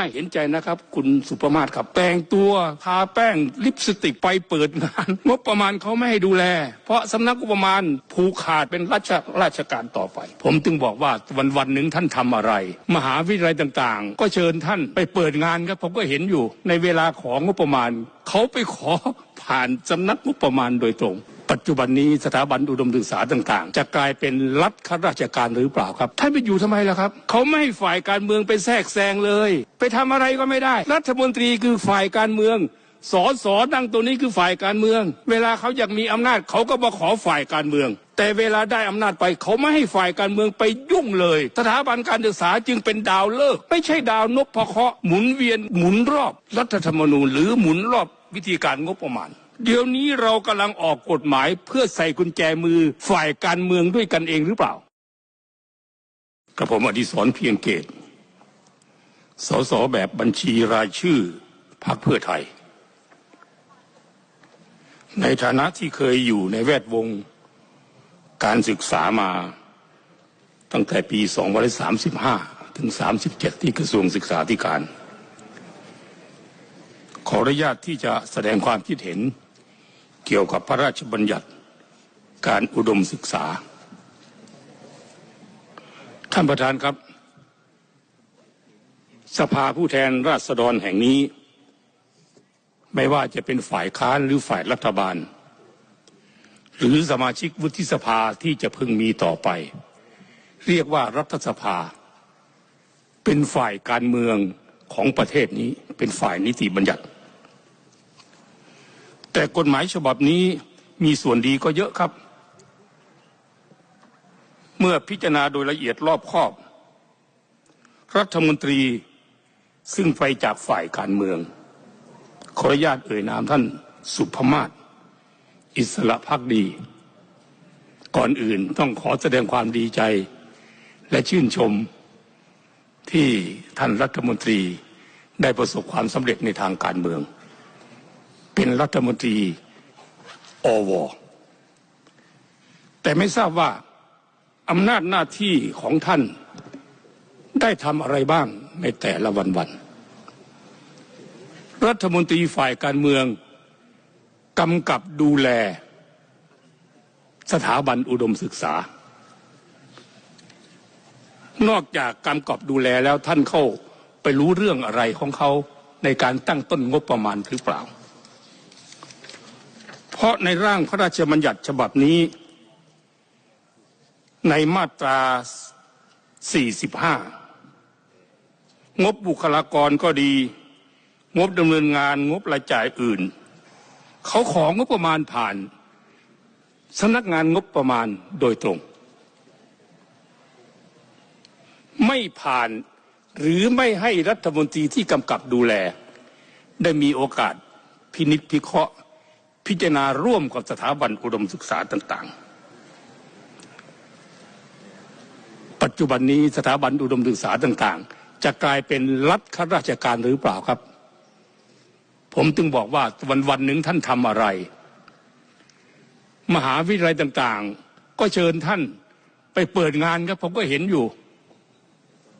น่าเห็นใจนะครับ คุณสุประมาศครับ แต่งตัวทาแป้งลิปสติกไปเปิดงานงบประมาณเขาไม่ให้ดูแล เพราะสำนักงบประมาณผูกขาดเป็นราชราชการต่อไป ผมจึงบอกว่าวันวันหนึ่งท่านทำอะไร มหาวิทยาลัยต่างๆ ก็เชิญท่านไปเปิดงานครับผมก็เห็นอยู่ในเวลาของงบประมาณ เขาไปขอผ่านสำนักงบประมาณโดยตรง ปัจจุบันนี้สถาบันอุดมศึกษาต่าง ๆ จะกลายเป็นรัฐข้าราชการหรือเปล่าครับท่านไปอยู่ทำไมล่ะครับเขาไม่ให้ฝ่ายการเมืองไปแทรกแซงเลย ไปทำอะไรก็ไม่ได้ รัฐมนตรีคือฝ่ายการเมืองสอสอดังตัวนี้คือฝ่ายการเมือง เวลาเขาอยากมีอำนาจเขาก็มาขอฝ่ายการเมือง แต่เวลาได้อำนาจไปเขาไม่ให้ฝ่ายการเมืองไปยุ่งเลย สถาบันการศึกษาจึงเป็นดาวเลิกษ์ไม่ใช่ดาวนพเคราะห์หมุนเวียนหมุนรอบ รัฐธรรมนูญหรือหมุนรอบวิธีการงบประมาณ เดี๋ยวนี้เรากำลังออกกฎหมายเพื่อใส่กุญแจมือฝ่ายการเมืองด้วยกันเองหรือเปล่า กระผมอดิศรเพียงเกต สสแบบบัญชีรายชื่อพรรคเพื่อไทย ในฐานะที่เคยอยู่ในแวดวงการศึกษามาตั้งแต่ปี 2535 ถึง 37 ที่กระทรวงศึกษาธิการ ขออนุญาตที่จะแสดงความคิดเห็น เกี่ยวกับพระราชบัญญัติการอุดมศึกษา ท่านประธานครับ สภาผู้แทนราษฎรแห่งนี้ ไม่ว่าจะเป็นฝ่ายค้านหรือฝ่ายรัฐบาล หรือสมาชิกวุฒิสภาที่จะพึงมีต่อไป เรียกว่ารัฐสภา เป็นฝ่ายการเมืองของประเทศนี้เป็นฝ่ายนิติบัญญัติ แต่กฎหมายฉบับนี้มีส่วนดีก็เยอะครับ เมื่อพิจารณาโดยละเอียดรอบคอบ รัฐมนตรีซึ่งไปจากฝ่ายการเมือง ขออนุญาตเอ่ยนามท่านสุภมาศอิสระพักดี ก่อนอื่นต้องขอแสดงความดีใจ และชื่นชมที่ท่านรัฐมนตรีได้ประสบความสำเร็จในทางการเมือง เป็นรัฐมนตรีอวแต่ไม่ทราบว่าอำนาจหน้าที่ของท่านได้ทำอะไรบ้างในแต่ละวันวัน รัฐมนตรีฝ่ายการเมืองกำกับดูแล สถาบันอุดมศึกษา นอกจากกำกับดูแลแล้วท่านเข้าไปรู้เรื่องอะไรของเขาในการตั้งต้นงบประมาณหรือเปล่า เพราะในร่างพระราชบัญญัติฉบับนี้ ในมาตรา 45 งบบุคลากรก็ดี งบดำเนินงานงบรายจ่ายอื่น เขาของงบประมาณผ่านสำนักงานงบประมาณโดยตรง ไม่ผ่านหรือไม่ให้รัฐมนตรีที่กำกับดูแล ได้มีโอกาสพินิจพิเคราะห์ พิจารณาร่วมกับสถาบันอุดมศึกษาต่าง ๆ ปัจจุบันนี้สถาบันอุดมศึกษาต่าง ๆ จะกลายเป็นรัฐข้าราชการหรือเปล่าครับ ผมจึงบอกว่าวันวันๆหนึ่งท่านทำอะไร มหาวิทยาลัยต่าง ๆ ก็เชิญท่านไปเปิดงานครับ ผมก็เห็นอยู่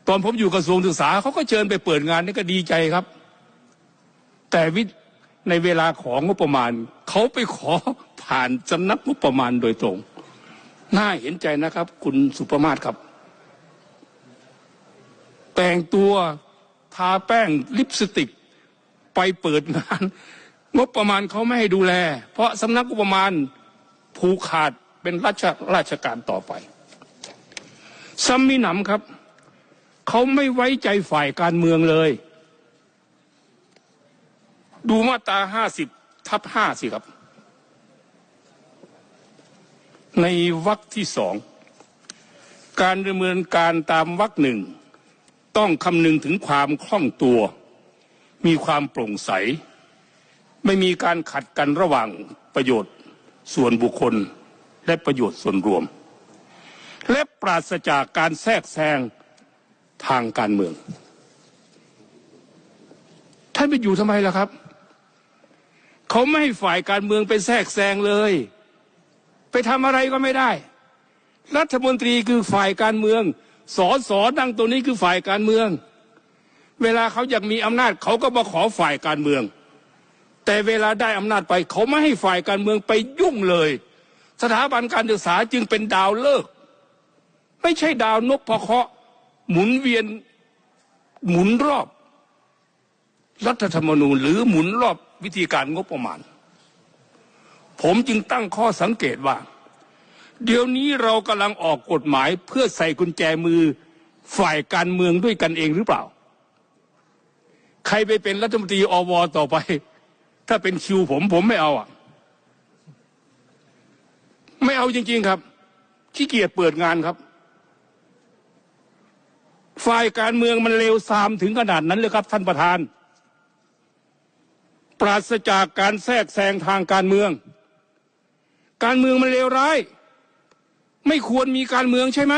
ตอนผมอยู่กระทรวงศึกษาเขาก็เชิญไปเปิดงานนี่ก็ดีใจครับ แต่วิ ในเวลาของงบประมาณเขาไปขอผ่านสำนักงบประมาณโดยตรง น่าเห็นใจนะครับ คุณสุประมาศครับ แต่งตัวทาแป้งลิปสติกไปเปิดงาน งบประมาณเขาไม่ให้ดูแล เพราะสำนักงบประมาณผูกขาดเป็นราชราชการต่อไปซ้ำมีหนำครับ เขาไม่ไว้ใจฝ่ายการเมืองเลย ดูมาตราห้าสิบทับห้าสิครับ ในวรรคที่สองการดำเนินการตามวรรคหนึ่งต้องคำนึงถึงความคล่องตัว มีความโปร่งใส ไม่มีการขัดกันระหว่างประโยชน์ส่วนบุคคลและประโยชน์ส่วนรวม และปราศจากการแทรกแซงทางการเมือง ท่านไปอยู่ทำไมล่ะครับ เขาไม่ให้ฝ่ายการเมืองไปแทรกแซงเลย ไปทำอะไรก็ไม่ได้ รัฐมนตรีคือฝ่ายการเมืองสอสอดังตัวนี้คือฝ่ายการเมือง เวลาเขาอยากมีอำนาจเขาก็มาขอฝ่ายการเมือง แต่เวลาได้อำนาจไปเขาไม่ให้ฝ่ายการเมืองไปยุ่งเลย สถาบันการศึกษาจึงเป็นดาวเลิก ไม่ใช่ดาวนกพเคาะหมุนเวียนหมุนรอบ รัฐธรรมนูญหรือหมุนรอบ วิธีการงบประมาณ ผมจึงตั้งข้อสังเกตว่า เดี๋ยวนี้เรากำลังออกกฎหมายเพื่อใส่กุญแจมือฝ่ายการเมืองด้วยกันเองหรือเปล่า ใครไปเป็นรัฐมนตรีอวต่อไป ถ้าเป็นคิวผมผมไม่เอาอะ ไม่เอาจริง ๆครับขี้เกียจเปิดงานครับ ฝ่ายการเมืองมันเลวทรามถึงขนาดนั้นเลยครับท่านประธาน ปราศจากการแทรกแซงทางการเมือง การเมืองมันเลวร้าย ไม่ควรมีการเมืองใช่ไหม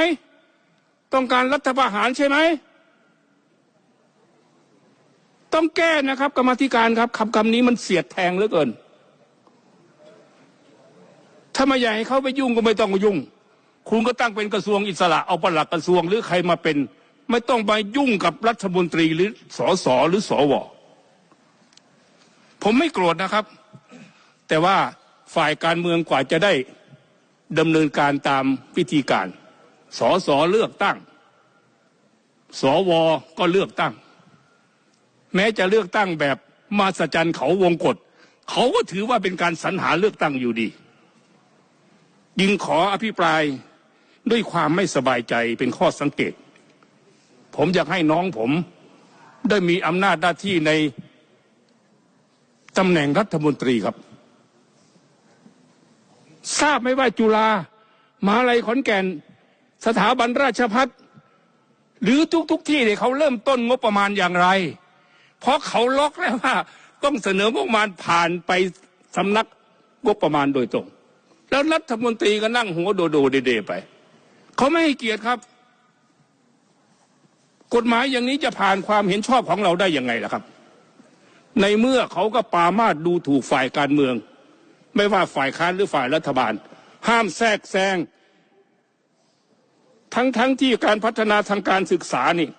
ต้องการรัฐประหารใช่ไหม ต้องแก้นะครับ กรรมธิการครับคำคำนี้มันเสียดแทงเหลือเกิน ถ้าไม่อยากให้เขาไปยุ่งก็ไม่ต้องยุ่ง คุณก็ตั้งเป็นกระทรวงอิสระเอาปลัดกระทรวงหรือใครมาเป็น ไม่ต้องไปยุ่งกับรัฐมนตรีหรือสอสอหรือสอว ผมไม่โกรธนะครับ แต่ว่าฝ่ายการเมืองกว่าจะได้ดำเนินการตามวิธีการสอสอเลือกตั้ง สวก็เลือกตั้ง แม้จะเลือกตั้งแบบมาสจันเขาวงกฏเขาก็ถือว่าเป็นการสรรหาเลือกตั้งอยู่ดี ยิงขออภิปรายด้วยความไม่สบายใจเป็นข้อสังเกต ผมอยากให้น้องผมได้มีอำนาจหน้าที่ใน ตำแหน่งรัฐมนตรีครับ ทราบไหมว่าจุฬามหาลัยขอนแก่น สถาบันราชพัฒหรือทุกๆทที่เนี่ยเขาเริ่มต้นงบประมาณอย่างไร เพราะเขาล็อกแล้วว่า ต้องเสนองบประมาณผ่านไปสำนักงบประมาณโดยตรง แล้วรัฐมนตรีก็นั่งหัวโดโดเดๆไปเขาไม่ให้เกียรติครับ กฎหมายอย่างนี้จะผ่านความเห็นชอบของเราได้ยังไงล่ะครับ ในเมื่อเขาก็ปามาดดูถูกฝ่ายการเมือง ไม่ว่าฝ่ายค้านหรือฝ่ายรัฐบาล ห้ามแทรกแซงทั้งทั้งที่การพัฒนาทางการศึกษานี่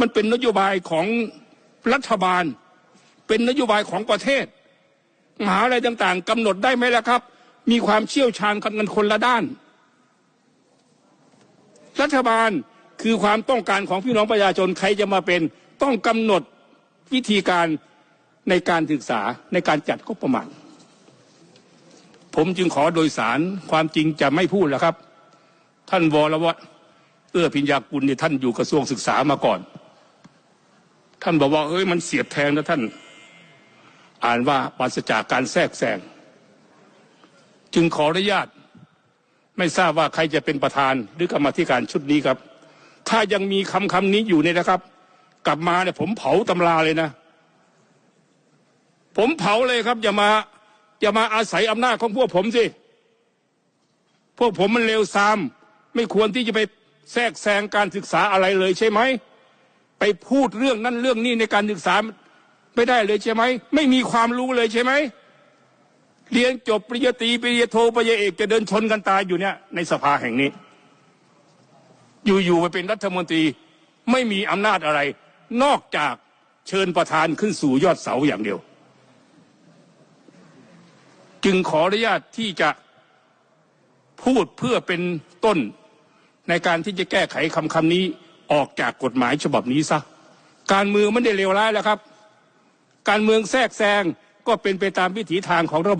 มันเป็นนโยบายของรัฐบาล เป็นนโยบายของประเทศ มหาอะไรต่างๆกำหนดได้ไหมล่ะครับ มีความเชี่ยวชาญกันคนละด้าน รัฐบาลคือความต้องการของพี่น้องประชาชนใครจะมาเป็นต้องกำหนดวิธีการ ในการศึกษาในการจัดงบประมาณผมจึงขอโดยสารความจริงจะไม่พูดแล้วครับ ท่านวรวัตเอื้อพิญญากุลเนี่ยท่านอยู่กระทรวงศึกษามาก่อน ท่านบอกว่าเฮ้ยมันเสียบแทงนะท่าน อ่านว่าปราศจากการแทรกแซงจึงขออนุญาต ไม่ทราบว่าใครจะเป็นประธานหรือกรรมธิการชุดนี้ครับ ถ้ายังมีคำคำนี้อยู่เนี่ยนะครับ กลับมาเนี่ยผมเผาตำราเลยนะ ผมเผาเลยครับ อย่ามาอย่ามาอาศัยอำนาจของพวกผมสิ พวกผมมันเลวทราม ไม่ควรที่จะไปแทรกแซงการศึกษาอะไรเลยใช่ไหม ไปพูดเรื่องนั้นเรื่องนี้ในการศึกษาไม่ได้เลยใช่ไหม ไม่มีความรู้เลยใช่ไหม เรียนจบปริญญาตรีปริญญาโทปริญญาเอกจะเดินชนกันตายอยู่เนี่ยในสภาแห่งนี้ อยู่ๆไปเป็นรัฐมนตรีไม่มีอำนาจอะไร นอกจากเชิญประธานขึ้นสู่ยอดเสาอย่างเดียว จึงขออนุญาตที่จะพูดเพื่อเป็นต้นในการที่จะแก้ไขคำคำนี้ออกจากกฎหมายฉบับนี้ซะ การเมืองไม่ได้เลวร้ายแล้วครับ การเมืองแทรกแซงก็เป็นไปตามวิถีทางของระบบ